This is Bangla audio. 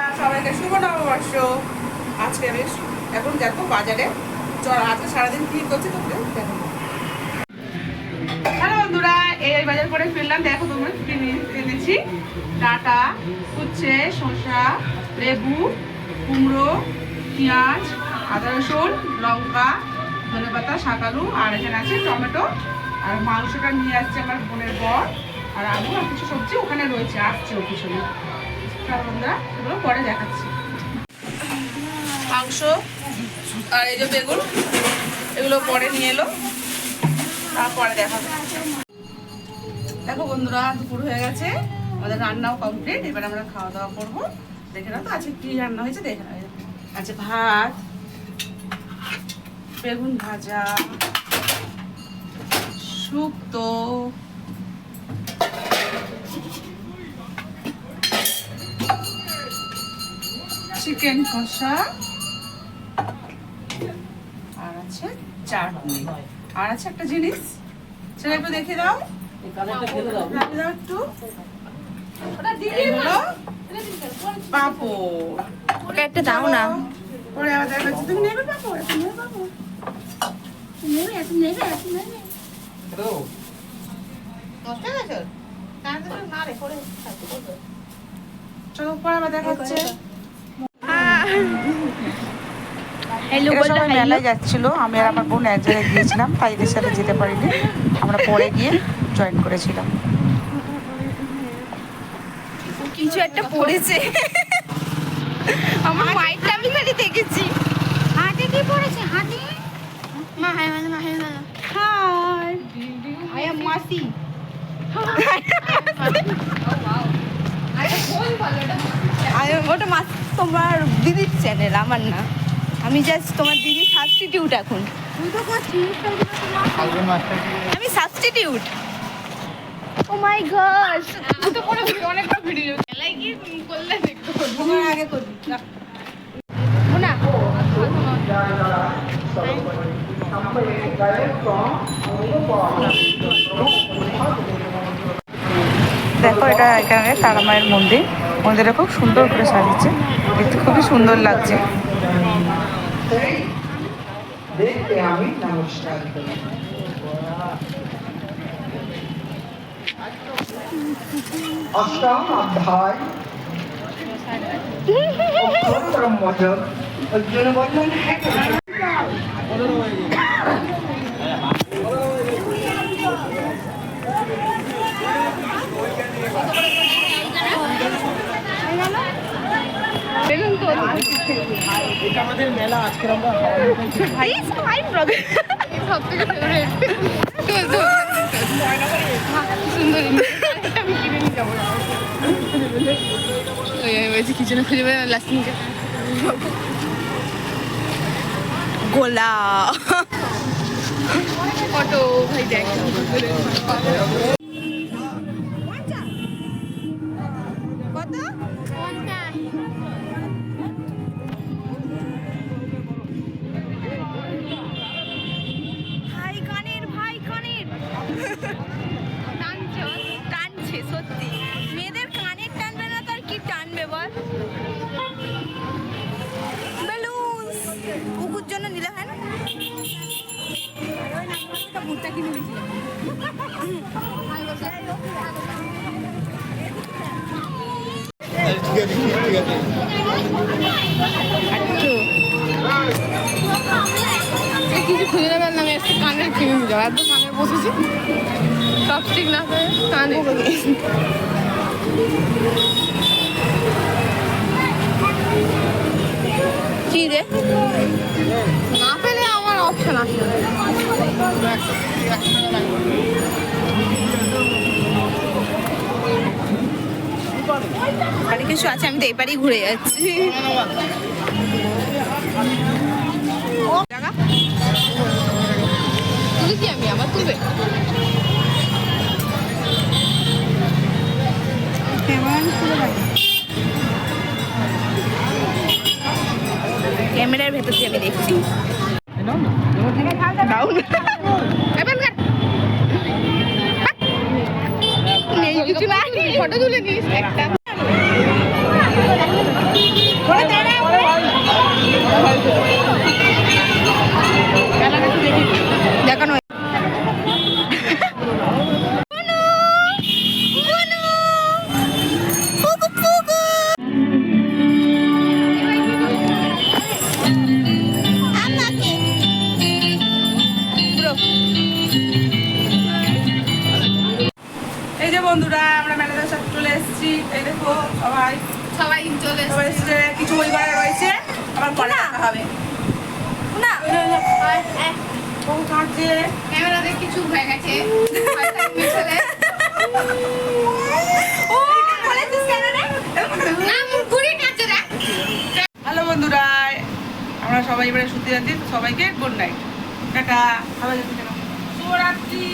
সবাইকে শুভ নববর্ষ। আজকে আমি এখন যাব বাজারে। চল, আজকে সারাদিন কি করছি তোকে দেখো হ্যালো বন্ধুরা, এই বাজার করে ফিরলাম। দেখো তোমরা, কিনে- কিনেছি ডাটা, উচ্ছে, শসা, লেবু, কুমড়ো, পেঁয়াজ, আদা রসুন, লঙ্কা ধনে পাতা শাকালু, আর এখানে আছে টমেটো। আর মাংসটা নিয়ে আসছে আমার বোনের বর, আর আলু আর কিছু সবজি ওখানে রয়েছে, আসছে ও পিছনে। এগুলো পরে দেখাচ্ছি। মাংস আর এই যে বেগুন, এগুলো পরে নিয়ে এলো, তারপরে দেখাবো। দেখো বন্ধুরা, দুপুর হয়ে গেছে, আমাদের রান্নাও কমপ্লিট এবার আমরা খাওয়া দাওয়া করব। দেখে নাও তো আজকে কি রান্না হয়েছে, দেখে নাও। আছে ভাত, বেগুন ভাজা, শুক্তো চিকেন কষা। আর আছে চাটনি। আর আছে একটা জিনিস। সেটা একটু দেখে দাও। দাও। একটু। দাও না। পরে আবার দেখা যাচ্ছে তুমি নেবে পাঁপড়? তুমি নেবে পাঁপড়? নেবে তুমি নেবে তুমি নেবে চলো পরে আবার দেখা হচ্ছে হ্যালো এরা সবাই মেলায় যাচ্ছিল। আমি আর আমার বোন এক জায়গায় গিয়েছিলাম। তাই এদের সাথে যেতে পারিনি। আমরা পরে গিয়ে জয়েন করেছিলাম। কিছু একটা পড়েছে। আমার মাইন্ডটা আমি খালি দেখেছি। হাতে কি পড়েছে? হাতে? মা হাই মানে মা হাই মানে হাই। আই এম মাসি আই ওটা মাস তোমার দিদির চ্যানেল আমার না। আমি জাস্ট তোমার দিদির সাবস্টিটিউট এখন। তুই তো আমি সাবস্টিটিউট ও মাই গড তো পরে অনেকবার ভিডিও মেলায় গিয়ে করলে দেখতে আগে করবি না দেখো এটা এখানে তারা মায়ের মন্দির। মন্দিরটা খুব সুন্দর করে সাজিয়েছে। দেখতে খুবই সুন্দর লাগছে। দেখতে আমি নমস্কার করি। অষ্টম অধ্যায়। ব্রহ্মযোগ অর্জুন বললেন এটা আমাদের মেলা আজকে আমরা হাই ব্রাদার সব থেকে ফেভারিট গোলা ফটো ভাই দেখ। জন্য নিলে হয় না? কিনে কিছু খুঁজে নেবেন না একটা কিনে নিয়ে যাব এত কানের বসেছি। সব ঠিক না করে কানে। কি রে? না পেলে আমার অপশন আছে। বাড়ি কিছু আছে, আমি তো এবারই ঘুরে যাচ্ছি। আমি? আবার তুলবে? ক্যামেরার ভেতর দিয়ে আমি দেখছি। ফটো তুলে নিস একটা। সবাই চলে এসেছে। কিছু ওই রয়েছে। আবার পরে হবে। না ও কাঁদছে ক্যামেরাতে কিছু হয়ে গেছে। ও বলেছিস কেন রে? না হ্যালো বন্ধুরা আমরা সবাই এবারে শুতে যাচ্ছি সবাইকে গুড নাইট টাটা। সবাই শুভরাত্রি।